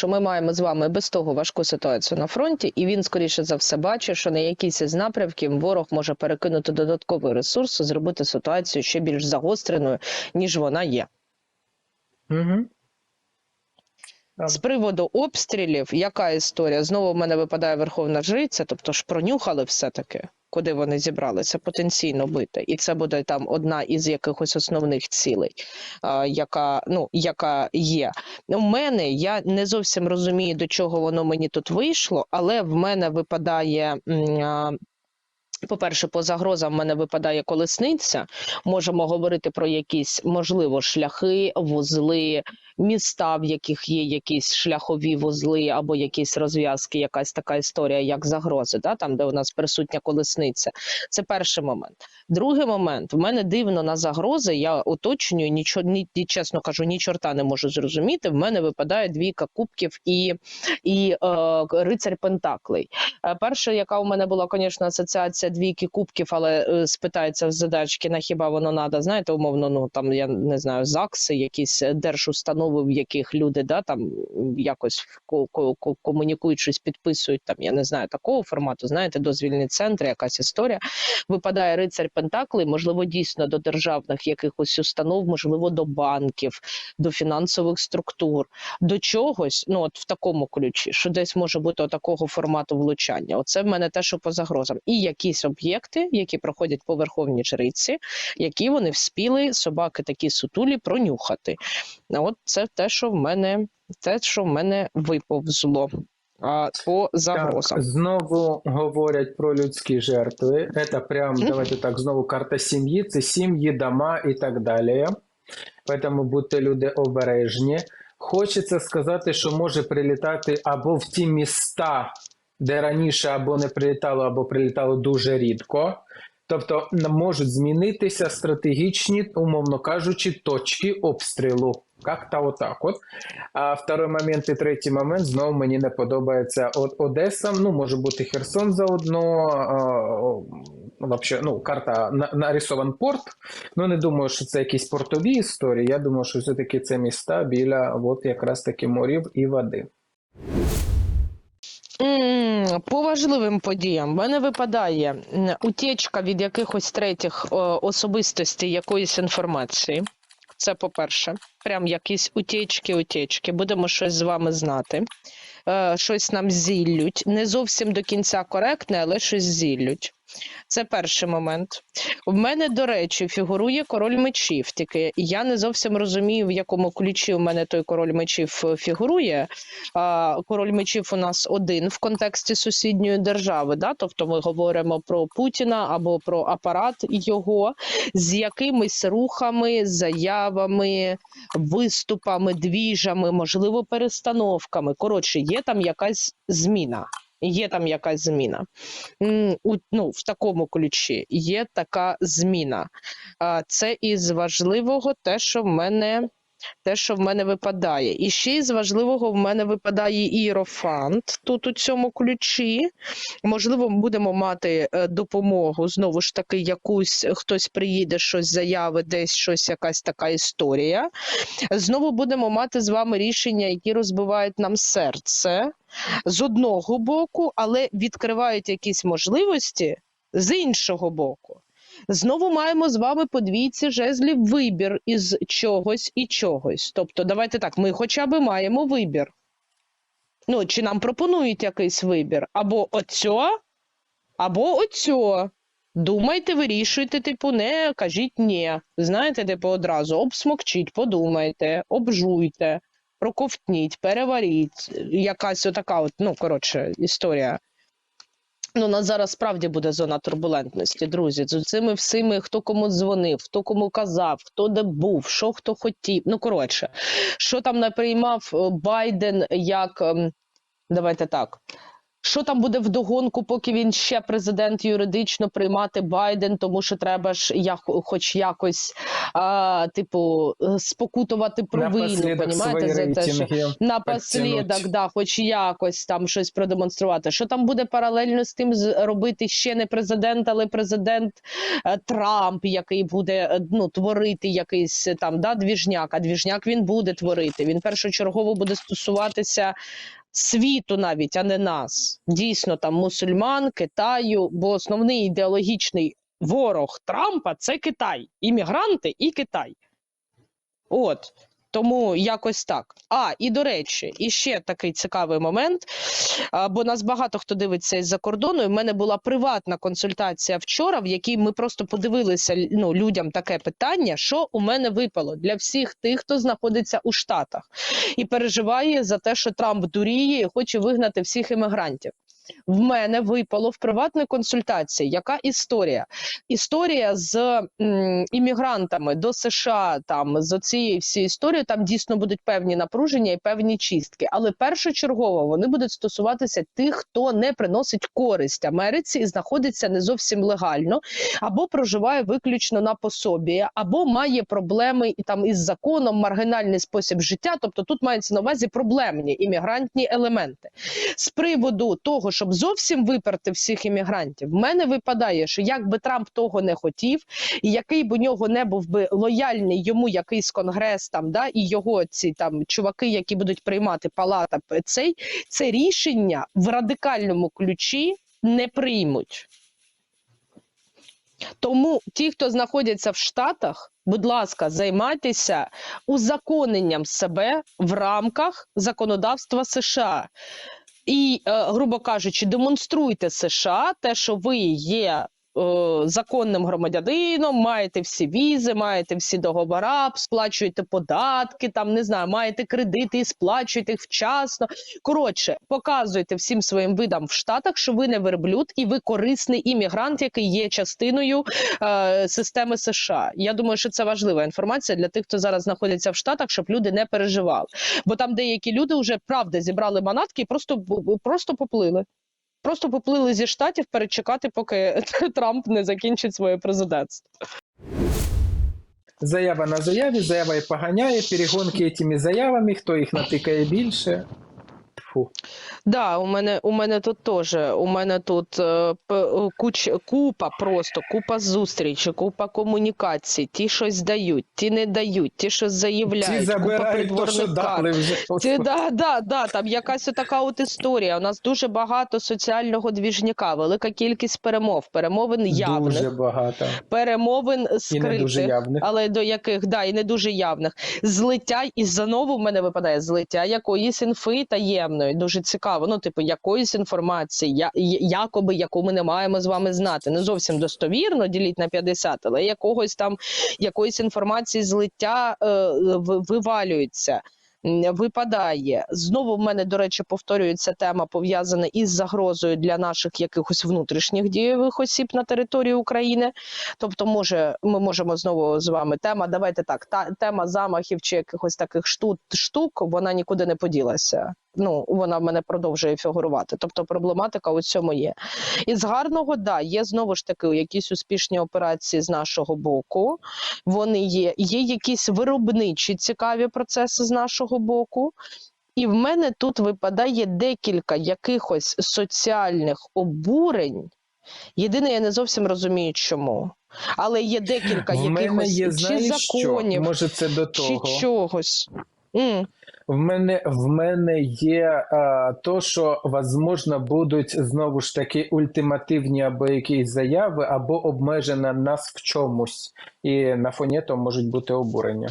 що ми маємо з вами без того важку ситуацію на фронті, і він скоріше за все бачить, що на якийсь із напрямків ворог може перекинути додатковий ресурс, зробити ситуацію ще більш загостреною, ніж вона є. Угу. З приводу обстрілів, яка історія? Знову в мене випадає верховна жриця, тобто ж пронюхали все-таки, куди вони зібралися потенційно бити, і це буде там одна із якихось основних цілей, яка ну яка є. У мене я не зовсім розумію, до чого воно мені тут вийшло, але в мене випадає. По-перше, по загрозам в мене випадає колесниця. Можемо говорити про якісь, можливо, шляхи, вузли, міста, в яких є якісь шляхові вузли або якісь розв'язки, якась така історія, як загрози, да? там, де у нас присутня колесниця. Це перший момент. Другий момент в мене дивно на загрози. Я уточнюю, нічого ні, ні- чесно кажу, ні чорта не можу зрозуміти. В мене випадає двійка кубків і, і е, рицарь Пентаклей. Е, Перша, яка у мене була, звісно, асоціація двійки кубків, але е, спитається в задачки, на хіба воно надо, знаєте, умовно, ну там я не знаю, ЗАГСи, якісь е, держустанови, в яких люди да, там якось ко- ко- ко- комунікують, щось підписують, там, я не знаю, такого формату, знаєте, дозвільні центри, якась історія. Випадає рицарь Пентаклей, можливо, дійсно до державних якихось установ, можливо, до банків, до фінансових структур, до чогось, ну от в такому ключі, що десь може бути такого формату влучання. Оце в мене те, що по загрозам. І якісь об'єкти, які проходять по верховній жриці, які вони вспіли собаки такі сутулі пронюхати. От це те, що в мене, те, що в мене виповзло. А, по загрозам. Так, знову говорять про людські жертви. Це прям, давайте так, знову карта сім'ї, це сім'ї, дома і так далі. Тому будьте люди обережні. Хочеться сказати, що може прилітати або в ті міста, де раніше або не прилітало, або прилітало дуже рідко. Тобто можуть змінитися стратегічні, умовно кажучи, точки обстрілу. Как-то отак от. А второй момент і третій момент знову мені не подобається От Одеса. Ну, може бути Херсон заодно. Вообще, ну, карта на- нарисован порт. Ну, не думаю, що це якісь портові історії. Я думаю, що все-таки це міста біля от якраз таки морів і води. По важливим подіям в мене випадає утічка від якихось третіх особистостей якоїсь інформації. Це по-перше, прям якісь утечки, утечки. Будемо щось з вами знати. Е, щось нам зіллють. Не зовсім до кінця коректне, але щось зіллють. Це перший момент. В мене, до речі, фігурує король мечів. Тільки я не зовсім розумію, в якому ключі у мене той король мечів е, фігурує. Король мечів у нас один в контексті сусідньої держави. Да? Тобто ми говоримо про Путіна або про апарат його з якимись рухами, заявами, виступами, двіжами, можливо, перестановками. Коротше, є там якась зміна. Є там якась зміна. У- Ну, в такому ключі є така зміна. Це із важливого те, що в мене те, що в мене випадає. І ще із важливого в мене випадає іерофант тут у цьому ключі. Можливо, будемо мати е, допомогу. Знову ж таки, якусь хтось приїде, щось заяви, десь щось, якась така історія. Знову будемо мати з вами рішення, які розбивають нам серце з одного боку, але відкривають якісь можливості з іншого боку. Знову маємо з вами по двійці жезлів вибір із чогось і чогось. Тобто, давайте так, ми хоча б маємо вибір. Ну, чи нам пропонують якийсь вибір? Або оцьо, або оцьо. Думайте, вирішуйте, типу, не кажіть ні. Знаєте, типу, одразу обсмокчіть, подумайте, обжуйте, проковтніть, переваріть. Якась отака, от, ну, коротше, історія. Ну, нас зараз справді буде зона турбулентності, друзі. З цими всіми, хто кому дзвонив, хто кому казав, хто де був, що хто хотів. Ну, коротше, що там не приймав е, Байден як. ем, Давайте так. Що там буде вдогонку, поки він ще президент юридично приймати Байден, тому що треба ж я хоч якось а, типу е, спокутувати провину, понімаєте, за те, що напослідок, да, хоч якось там щось продемонструвати. Що там буде паралельно з тим робити ще не президент, але президент е, Трамп, який буде е, ну, творити якийсь там да, двіжняк, а двіжняк він буде творити. Він першочергово буде стосуватися світу навіть, а не нас. Дійсно, там мусульман, Китаю, бо основний ідеологічний ворог Трампа це Китай, іммігранти і Китай. От. Тому якось так. А, і до речі, і ще такий цікавий момент. Бо нас багато хто дивиться із-за кордону. І в мене була приватна консультація вчора, в якій ми просто подивилися ну, людям таке питання, що у мене випало для всіх тих, хто знаходиться у Штатах і переживає за те, що Трамп дуріє і хоче вигнати всіх іммігрантів. В мене випало в приватній консультації. Яка історія? Історія з іммігрантами до США, там з цієї всієї історії, там дійсно будуть певні напруження і певні чистки. Але першочергово вони будуть стосуватися тих, хто не приносить користь Америці і знаходиться не зовсім легально, або проживає виключно на пособі, або має проблеми і там із законом, маргінальний спосіб життя. Тобто тут мається на увазі проблемні іммігрантні елементи. З приводу того, щоб зовсім виперти всіх іммігрантів, в мене випадає, що як би Трамп того не хотів, і який б у нього не був би лояльний йому якийсь конгрес там, да, і його ці там чуваки, які будуть приймати палата, цей це рішення в радикальному ключі не приймуть. Тому ті, хто знаходяться в Штатах, будь ласка, займайтеся узаконенням себе в рамках законодавства США. І, е, грубо кажучи, демонструйте США те, що ви є законним громадянином, маєте всі візи, маєте всі договори, сплачуєте податки, там не знаю, маєте кредити і сплачуєте їх вчасно. Коротше, показуйте всім своїм видам в Штатах, що ви не верблюд і ви корисний іммігрант, який є частиною е, системи США. Я думаю, що це важлива інформація для тих, хто зараз знаходиться в Штатах, щоб люди не переживали. Бо там деякі люди вже правда зібрали манатки і просто, просто поплили. Просто поплили зі штатів перечекати, поки Трамп не закінчить своє президентство. Заява на заяві, заява і поганяє, перегонки цими заявами, хто їх натикає більше. Фу. Да, у мене у мене тут теж. У мене тут е, е, куч, купа, просто купа зустрічей, купа комунікацій. Ті щось дають, ті не дають, ті щось заявляють. Купа забирають то, що дали вже. Ці, да, да, да, там якась така от історія. У нас дуже багато соціального двіжняка, велика кількість перемов, перемовин явних, Дуже багато. перемовин І не дуже явних. але до яких да, і не дуже явних. Злиття і знову в мене випадає злиття якоїсь інфи таємної, дуже цікаво. Ну, типу, якоїсь інформації, я- якоби яку ми не маємо з вами знати. Не зовсім достовірно, діліть на 50, але якогось там якоїсь інформації злиття е, вивалюється. Випадає знову. В мене до речі повторюється тема пов'язана із загрозою для наших якихось внутрішніх дієвих осіб на території України. Тобто, може, ми можемо знову з вами тема. Давайте так. Та тема замахів чи якихось таких штук, штук, вона нікуди не поділася. Ну, вона в мене продовжує фігурувати. Тобто, проблематика у цьому є. І з гарного, да, є знову ж таки якісь успішні операції з нашого боку. Вони є. Є якісь виробничі цікаві процеси з нашого боку. І в мене тут випадає декілька якихось соціальних обурень. Єдине, я не зовсім розумію, чому. Але є декілька В мене якихось є, чи знаєш що? законів, Може, це до того. чи чогось. М. В мене в мене є а, то, що возможно будуть знову ж таки ультимативні або якісь заяви, або обмежена нас в чомусь, і на фоні того можуть бути обурення.